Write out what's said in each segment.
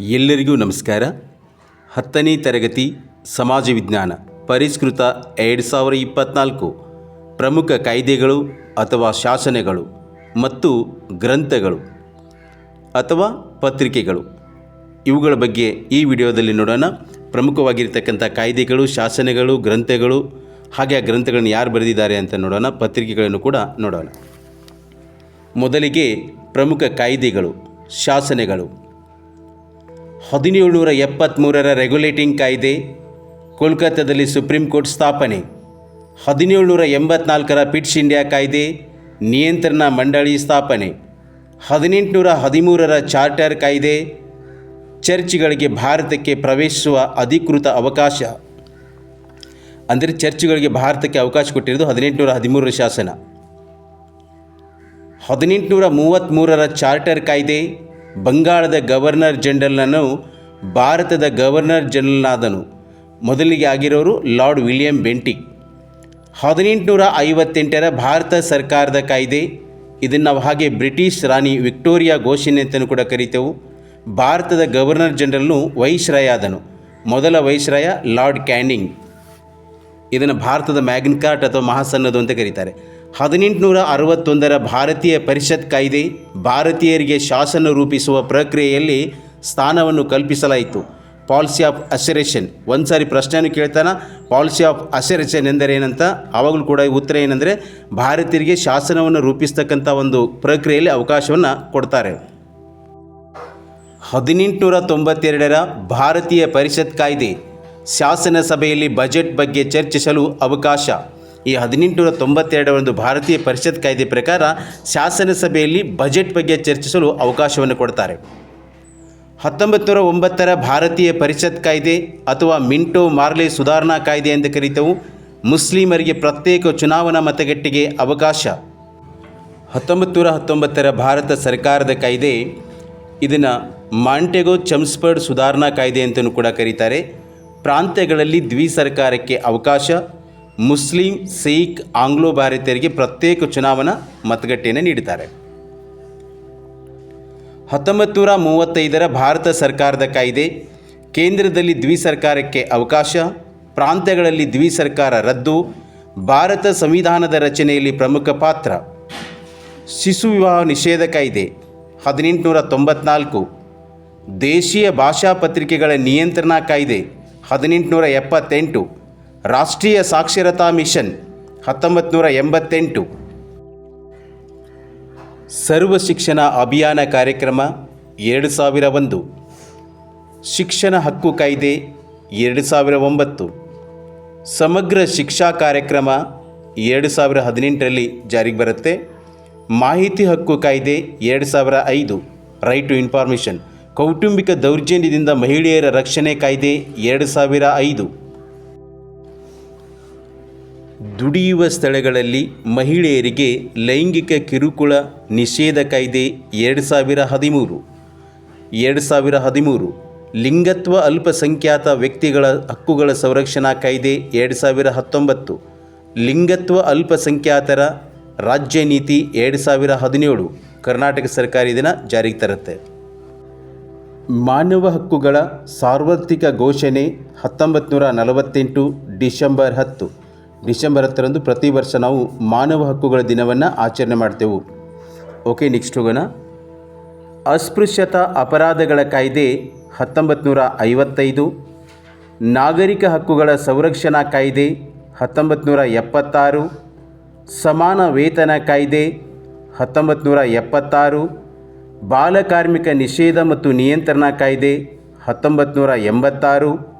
ಎಲ್ಲರಿಗೂ ನಮಸ್ಕಾರ. ಹತ್ತನೇ ತರಗತಿ ಸಮಾಜ ವಿಜ್ಞಾನ ಪರಿಷ್ಕೃತ ಎರಡು ಸಾವಿರ ಇಪ್ಪತ್ತ್ನಾಲ್ಕು ಪ್ರಮುಖ ಕಾಯ್ದೆಗಳು ಅಥವಾ ಶಾಸನಗಳು ಮತ್ತು ಗ್ರಂಥಗಳು ಅಥವಾ ಪತ್ರಿಕೆಗಳು. ಇವುಗಳ ಬಗ್ಗೆ ಈ ವಿಡಿಯೋದಲ್ಲಿ ನೋಡೋಣ. ಪ್ರಮುಖವಾಗಿರ್ತಕ್ಕಂಥ ಕಾಯ್ದೆಗಳು, ಶಾಸನಗಳು, ಗ್ರಂಥಗಳು, ಹಾಗೆ ಆ ಗ್ರಂಥಗಳನ್ನು ಯಾರು ಬರೆದಿದ್ದಾರೆ ಅಂತ ನೋಡೋಣ. ಪತ್ರಿಕೆಗಳನ್ನು ಕೂಡ ನೋಡೋಣ. ಮೊದಲಿಗೆ ಪ್ರಮುಖ ಕಾಯ್ದೆಗಳು, ಶಾಸನಗಳು. ಹದಿನೇಳುನೂರ ಎಪ್ಪತ್ತ್ಮೂರರ ರೆಗ್ಯುಲೇಟಿಂಗ್ ಕಾಯ್ದೆ, ಕೋಲ್ಕತ್ತಾದಲ್ಲಿ ಸುಪ್ರೀಂ ಕೋರ್ಟ್ ಸ್ಥಾಪನೆ. ಹದಿನೇಳುನೂರ ಎಂಬತ್ನಾಲ್ಕರ ಪಿಟ್ಸ್ ಇಂಡಿಯಾ ಕಾಯ್ದೆ, ನಿಯಂತ್ರಣ ಮಂಡಳಿ ಸ್ಥಾಪನೆ. ಹದಿನೆಂಟುನೂರ ಹದಿಮೂರರ ಚಾರ್ಟರ್ ಕಾಯ್ದೆ, ಚರ್ಚ್ಗಳಿಗೆ ಭಾರತಕ್ಕೆ ಪ್ರವೇಶಿಸುವ ಅಧಿಕೃತ ಅವಕಾಶ. ಅಂದರೆ ಚರ್ಚ್ಗಳಿಗೆ ಭಾರತಕ್ಕೆ ಅವಕಾಶ ಕೊಟ್ಟಿರೋದು ಹದಿನೆಂಟುನೂರ ಹದಿಮೂರರ ಶಾಸನ. ಹದಿನೆಂಟುನೂರ ಮೂವತ್ತ್ಮೂರರ ಚಾರ್ಟರ್ ಕಾಯ್ದೆ ಬಂಗಾಳದ ಗವರ್ನರ್ ಜನರಲ್ನನ್ನು ಭಾರತದ ಗವರ್ನರ್ ಜನರಲ್ನಾದನು. ಮೊದಲಿಗೆ ಆಗಿರೋರು ಲಾರ್ಡ್ ವಿಲಿಯಂ ಬೆಂಟಿ. ಹದಿನೆಂಟುನೂರ ಐವತ್ತೆಂಟರ ಭಾರತ ಸರ್ಕಾರದ ಕಾಯ್ದೆ, ಇದನ್ನು ನಾವು ಹಾಗೆ ಬ್ರಿಟಿಷ್ ರಾಣಿ ವಿಕ್ಟೋರಿಯಾ ಘೋಷಣೆ ಅಂತಲೂ ಕೂಡ ಕರಿತೆವು. ಭಾರತದ ಗವರ್ನರ್ ಜನರಲ್ನು ವೈಸ್ರಾಯಾದನು ಮೊದಲ ವೈಸ್ರಾಯ ಲಾರ್ಡ್ ಕ್ಯಾನಿಂಗ್. ಇದನ್ನು ಭಾರತದ ಮ್ಯಾಗ್ನ್ ಕಾರ್ಟ್ ಅಥವಾ ಮಹಾಸನ್ನದು ಅಂತ ಕರೀತಾರೆ. ಹದಿನೆಂಟುನೂರ ಅರವತ್ತೊಂದರ ಭಾರತೀಯ ಪರಿಷತ್ ಕಾಯ್ದೆ ಭಾರತೀಯರಿಗೆ ಶಾಸನ ರೂಪಿಸುವ ಪ್ರಕ್ರಿಯೆಯಲ್ಲಿ ಸ್ಥಾನವನ್ನು ಕಲ್ಪಿಸಲಾಯಿತು. Policy of ಅಸರೇಷನ್. ಒಂದು ಸಾರಿ ಪ್ರಶ್ನೆಯನ್ನು ಕೇಳ್ತಾನೆ? ಪಾಲಿಸಿ ಆಫ್ ಅಸರೇಷನ್ ಎಂದರೆ ಏನಂತ ಆವಾಗಲೂ ಕೂಡ ಉತ್ತರ ಏನಂದರೆ, ಭಾರತೀಯರಿಗೆ ಶಾಸನವನ್ನು ರೂಪಿಸ್ತಕ್ಕಂಥ ಒಂದು ಪ್ರಕ್ರಿಯೆಯಲ್ಲಿ ಅವಕಾಶವನ್ನು ಕೊಡ್ತಾರೆ. ಹದಿನೆಂಟುನೂರ ತೊಂಬತ್ತೆರಡರ ಭಾರತೀಯ ಪರಿಷತ್ ಕಾಯ್ದೆ. ಶಾಸನ ಸಭೆಯಲ್ಲಿ ಬಜೆಟ್ ಬಗ್ಗೆ ಚರ್ಚಿಸಲು ಅವಕಾಶ. ಈ ಹದಿನೆಂಟುನೂರ ತೊಂಬತ್ತೆರಡರ ಒಂದು ಭಾರತೀಯ ಪರಿಷತ್ ಕಾಯ್ದೆ ಪ್ರಕಾರ ಶಾಸನ ಸಭೆಯಲ್ಲಿ ಬಜೆಟ್ ಬಗ್ಗೆ ಚರ್ಚಿಸಲು ಅವಕಾಶವನ್ನು ಕೊಡ್ತಾರೆ. ಹತ್ತೊಂಬತ್ತು ನೂರ ಒಂಬತ್ತರ ಭಾರತೀಯ ಪರಿಷತ್ ಕಾಯ್ದೆ ಅಥವಾ ಮಿಂಟೋ ಮಾರ್ಲೆ ಸುಧಾರಣಾ ಕಾಯ್ದೆ ಎಂದು ಕರೀತವು ಮುಸ್ಲಿಮರಿಗೆ ಪ್ರತ್ಯೇಕ ಚುನಾವಣಾ ಮತಗಟ್ಟೆಗೆ ಅವಕಾಶ. ಹತ್ತೊಂಬತ್ತು ನೂರ ಹತ್ತೊಂಬತ್ತರ ಭಾರತ ಸರ್ಕಾರದ ಕಾಯ್ದೆ ಇದನ್ನು ಮಾಂಟೆಗೋ ಚಮ್ಸ್ಪರ್ಡ್ ಸುಧಾರಣಾ ಕಾಯ್ದೆ ಅಂತಲೂ ಕೂಡ ಕರೀತಾರೆ. ಪ್ರಾಂತ್ಯಗಳಲ್ಲಿ ದ್ವಿ ಸರ್ಕಾರಕ್ಕೆ ಅವಕಾಶ ಮುಸ್ಲಿಂ, ಸಿಖ್ ಆಂಗ್ಲೋ ಭಾರತೀಯರಿಗೆ ಪ್ರತ್ಯೇಕ ಚುನಾವಣಾ ಮತಗಟ್ಟೆಯನ್ನು ನೀಡಿದ್ದಾರೆ. ಹತ್ತೊಂಬತ್ತು ನೂರ ಮೂವತ್ತೈದರ ಭಾರತ ಸರ್ಕಾರದ ಕಾಯ್ದೆ, ಕೇಂದ್ರದಲ್ಲಿ ದ್ವಿ ಸರ್ಕಾರಕ್ಕೆ ಅವಕಾಶ, ಪ್ರಾಂತ್ಯಗಳಲ್ಲಿ ದ್ವಿಸರ್ಕಾರ ರದ್ದು, ಭಾರತ ಸಂವಿಧಾನದ ರಚನೆಯಲ್ಲಿ ಪ್ರಮುಖ ಪಾತ್ರ. ಶಿಶು ವಿವಾಹ ನಿಷೇಧ ಕಾಯ್ದೆ, ಹದಿನೆಂಟುನೂರ ತೊಂಬತ್ನಾಲ್ಕು. ದೇಶೀಯ ಭಾಷಾ ಪತ್ರಿಕೆಗಳ ನಿಯಂತ್ರಣ ಕಾಯ್ದೆ, ಹದಿನೆಂಟುನೂರ ಎಪ್ಪತ್ತೆಂಟು. ರಾಷ್ಟ್ರೀಯ ಸಾಕ್ಷರತಾ ಮಿಷನ್ ಹತ್ತೊಂಬತ್ತು ನೂರ ಎಂಬತ್ತೆಂಟು. ಸರ್ವ ಶಿಕ್ಷಣ ಅಭಿಯಾನ ಕಾರ್ಯಕ್ರಮ ಎರಡು ಸಾವಿರ ಒಂದು. ಶಿಕ್ಷಣ ಹಕ್ಕು ಕಾಯ್ದೆ ಎರಡು ಸಾವಿರ ಒಂಬತ್ತು. ಸಮಗ್ರ ಶಿಕ್ಷಾ ಕಾರ್ಯಕ್ರಮ ಎರಡು ಸಾವಿರ ಹದಿನೆಂಟರಲ್ಲಿ ಜಾರಿಗೆ ಬರುತ್ತೆ. ಮಾಹಿತಿ ಹಕ್ಕು ಕಾಯ್ದೆ ಎರಡು ಸಾವಿರ ಐದು. ರೈಟ್ ಟು ಇನ್ಫಾರ್ಮೇಷನ್ ಕೌಟುಂಬಿಕ ದೌರ್ಜನ್ಯದಿಂದ ಮಹಿಳೆಯರ ರಕ್ಷಣೆ ಕಾಯ್ದೆ ಎರಡು ಸಾವಿರ ಐದು. ದುಡಿಯುವ ಸ್ಥಳಗಳಲ್ಲಿ ಮಹಿಳೆಯರಿಗೆ ಲೈಂಗಿಕ ಕಿರುಕುಳ ನಿಷೇಧ ಕಾಯ್ದೆ ಎರಡು ಸಾವಿರ ಹದಿಮೂರು. ಎರಡು ಸಾವಿರ ಹದಿಮೂರು. ಲಿಂಗತ್ವ ಅಲ್ಪಸಂಖ್ಯಾತ ವ್ಯಕ್ತಿಗಳ ಹಕ್ಕುಗಳ ಸಂರಕ್ಷಣಾ ಕಾಯ್ದೆ ಎರಡು ಸಾವಿರ ಹತ್ತೊಂಬತ್ತು. ಲಿಂಗತ್ವ ಅಲ್ಪಸಂಖ್ಯಾತರ ರಾಜ್ಯ ನೀತಿ ಎರಡು ಸಾವಿರ ಹದಿನೇಳು. ಕರ್ನಾಟಕ ಸರ್ಕಾರ ಇದನ್ನು ಜಾರಿಗೆ ತರುತ್ತೆ. ಮಾನವ ಹಕ್ಕುಗಳ ಸಾರ್ವತ್ರಿಕ ಘೋಷಣೆ ಹತ್ತೊಂಬತ್ತು ನೂರ ನಲವತ್ತೆಂಟು ಡಿಸೆಂಬರ್ ಹತ್ತು. ಡಿಸೆಂಬರ್ ಹತ್ತರಂದು ಪ್ರತಿ ವರ್ಷ ನಾವು ಮಾನವ ಹಕ್ಕುಗಳ ದಿನವನ್ನು ಆಚರಣೆ ಮಾಡ್ತೇವೆ. ಓಕೆ ನೆಕ್ಸ್ಟ್ ಹೋಗೋಣ. ಅಸ್ಪೃಶ್ಯತಾ ಅಪರಾಧಗಳ ಕಾಯ್ದೆ ಹತ್ತೊಂಬತ್ತು ನೂರ ಐವತ್ತೈದು. ನಾಗರಿಕ ಹಕ್ಕುಗಳ ಸಂರಕ್ಷಣಾ ಕಾಯ್ದೆ ಹತ್ತೊಂಬತ್ತು ನೂರ ಎಪ್ಪತ್ತಾರು. ಸಮಾನ ವೇತನ ಕಾಯ್ದೆ ಹತ್ತೊಂಬತ್ತು ನೂರ ಎಪ್ಪತ್ತಾರು. ಬಾಲಕಾರ್ಮಿಕ ನಿಷೇಧ ಮತ್ತು ನಿಯಂತ್ರಣ ಕಾಯ್ದೆ ಹತ್ತೊಂಬತ್ತು ನೂರ ಎಂಬತ್ತಾರು.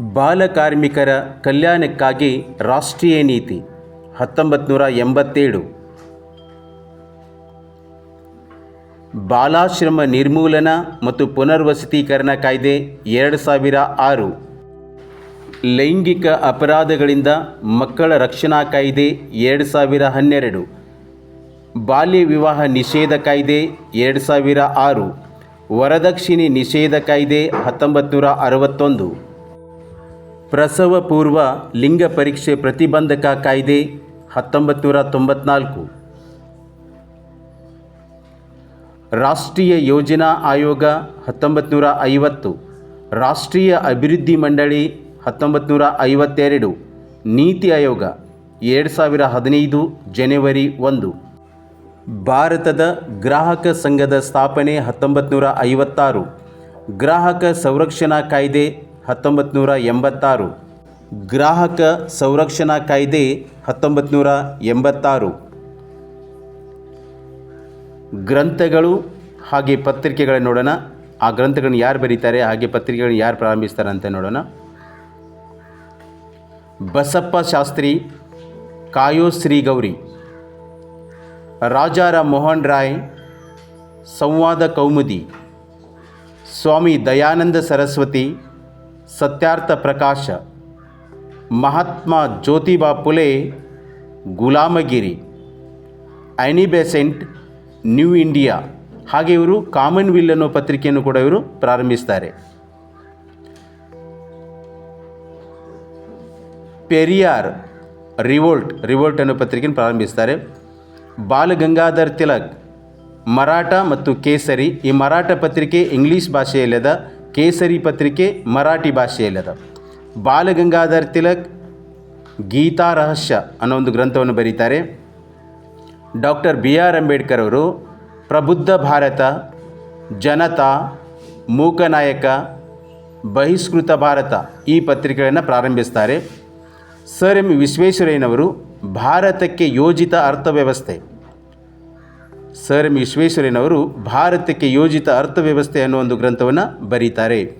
ಬಾಲಕಾರ್ಮಿಕರ ಕಲ್ಯಾಣಕ್ಕಾಗಿ ರಾಷ್ಟ್ರೀಯ ನೀತಿ ಹತ್ತೊಂಬತ್ತು ನೂರ ಎಂಬತ್ತೇಳು. ಬಾಲಾಶ್ರಮ ನಿರ್ಮೂಲನಾ ಮತ್ತು ಪುನರ್ವಸತೀಕರಣ ಕಾಯ್ದೆ ಎರಡು ಸಾವಿರ ಆರು. ಲೈಂಗಿಕ ಅಪರಾಧಗಳಿಂದ ಮಕ್ಕಳ ರಕ್ಷಣಾ ಕಾಯ್ದೆ ಎರಡು ಸಾವಿರ ಹನ್ನೆರಡು. ಬಾಲ್ಯ ವಿವಾಹ ನಿಷೇಧ ಕಾಯ್ದೆ ಎರಡು ಸಾವಿರ ಆರು. ವರದಕ್ಷಿಣೆ ನಿಷೇಧ ಕಾಯ್ದೆ ಹತ್ತೊಂಬತ್ತು ನೂರ ಅರವತ್ತೊಂದು. ಪ್ರಸವ ಪೂರ್ವ ಲಿಂಗ ಪರೀಕ್ಷೆ ಪ್ರತಿಬಂಧಕ ಕಾಯ್ದೆ ಹತ್ತೊಂಬತ್ತು ನೂರ ತೊಂಬತ್ನಾಲ್ಕು ರಾಷ್ಟ್ರೀಯ ಯೋಜನಾ ಆಯೋಗ ಹತ್ತೊಂಬತ್ತು ನೂರ ಐವತ್ತು ರಾಷ್ಟ್ರೀಯ ಅಭಿವೃದ್ಧಿ ಮಂಡಳಿ ಹತ್ತೊಂಬತ್ತು ನೂರ ಐವತ್ತೆರಡು ನೀತಿ ಆಯೋಗ ಎರಡು ಸಾವಿರ ಹದಿನೈದು, ಜನವರಿ ಒಂದು. ಭಾರತದ ಗ್ರಾಹಕ ಸಂಘದ ಸ್ಥಾಪನೆ ಹತ್ತೊಂಬತ್ತು ನೂರ ಐವತ್ತಾರು ಗ್ರಾಹಕ ಸಂರಕ್ಷಣಾ ಕಾಯ್ದೆ ಹತ್ತೊಂಬತ್ತು ನೂರ ಎಂಬತ್ತಾರು. ಗ್ರಾಹಕ ಸಂರಕ್ಷಣಾ ಕಾಯ್ದೆ ಹತ್ತೊಂಬತ್ತು ಎಂಬತ್ತಾರು. ಗ್ರಂಥಗಳು ಹಾಗೆ ಪತ್ರಿಕೆಗಳನ್ನು ನೋಡೋಣ. ಆ ಗ್ರಂಥಗಳನ್ನು ಯಾರು ಬರೀತಾರೆ, ಹಾಗೆ ಪತ್ರಿಕೆಗಳನ್ನು ಯಾರು ಪ್ರಾರಂಭಿಸ್ತಾರೆ ಅಂತ ನೋಡೋಣ. ಬಸಪ್ಪ ಶಾಸ್ತ್ರಿ, ಕಾಯೋ Shri Gauri, ರಾಜಾರ Mohan Roy, Sambad Kaumudi, Swami Dayananda Saraswati Satyarth Prakash, Mahatma Jyotiba Phule, Gulamgiri Annie Besant New India. ಹಾಗೆ ಇವರು ಕಾಮನ್ವಿಲ್ ಅನ್ನೋ ಪತ್ರಿಕೆಯನ್ನು ಕೂಡ ಇವರು ಪ್ರಾರಂಭಿಸ್ತಾರೆ. ಪೆರಿಯಾರ್ ರಿವೋಲ್ಟ್ ರಿವೋಲ್ಟ್ ಅನ್ನೋ ಪತ್ರಿಕೆಯನ್ನು ಪ್ರಾರಂಭಿಸ್ತಾರೆ. ಬಾಲಗಂಗಾಧರ್ ತಿಲಕ್, ಮರಾಠ ಮತ್ತು ಕೇಸರಿ ಈ ಮರಾಠ ಪತ್ರಿಕೆ ಇಂಗ್ಲೀಷ್ ಭಾಷೆಯಲ್ಲದ ಕೇಸರಿ ಪತ್ರಿಕೆ ಮರಾಠಿ ಭಾಷೆಯಲ್ಲದ ಬಾಲಗಂಗಾಧರ್ ತಿಲಕ್ ಗೀತಾ ರಹಸ್ಯ ಅನ್ನೋ ಒಂದು ಗ್ರಂಥವನ್ನು ಬರೀತಾರೆ. ಡಾಕ್ಟರ್ ಬಿ ಆರ್ ಅಂಬೇಡ್ಕರ್ ಅವರು ಪ್ರಬುದ್ಧ ಭಾರತ, ಜನತಾ, ಮೂಕನಾಯಕ, ಬಹಿಷ್ಕೃತ ಭಾರತ ಈ ಪತ್ರಿಕೆಗಳನ್ನು ಪ್ರಾರಂಭಿಸ್ತಾರೆ. ಸರ್ ಎಂ ವಿಶ್ವೇಶ್ವರಯ್ಯನವರು ಭಾರತಕ್ಕೆ ಯೋಜಿತ ಅರ್ಥವ್ಯವಸ್ಥೆ. ಸರ್ ಎಂ ವಿಶ್ವೇಶ್ವರಯ್ಯನವರು ಭಾರತಕ್ಕೆ ಯೋಜಿತ ಅರ್ಥವ್ಯವಸ್ಥೆ ಅನ್ನೋ ಒಂದು ಗ್ರಂಥವನ್ನು ಬರೀತಾರೆ.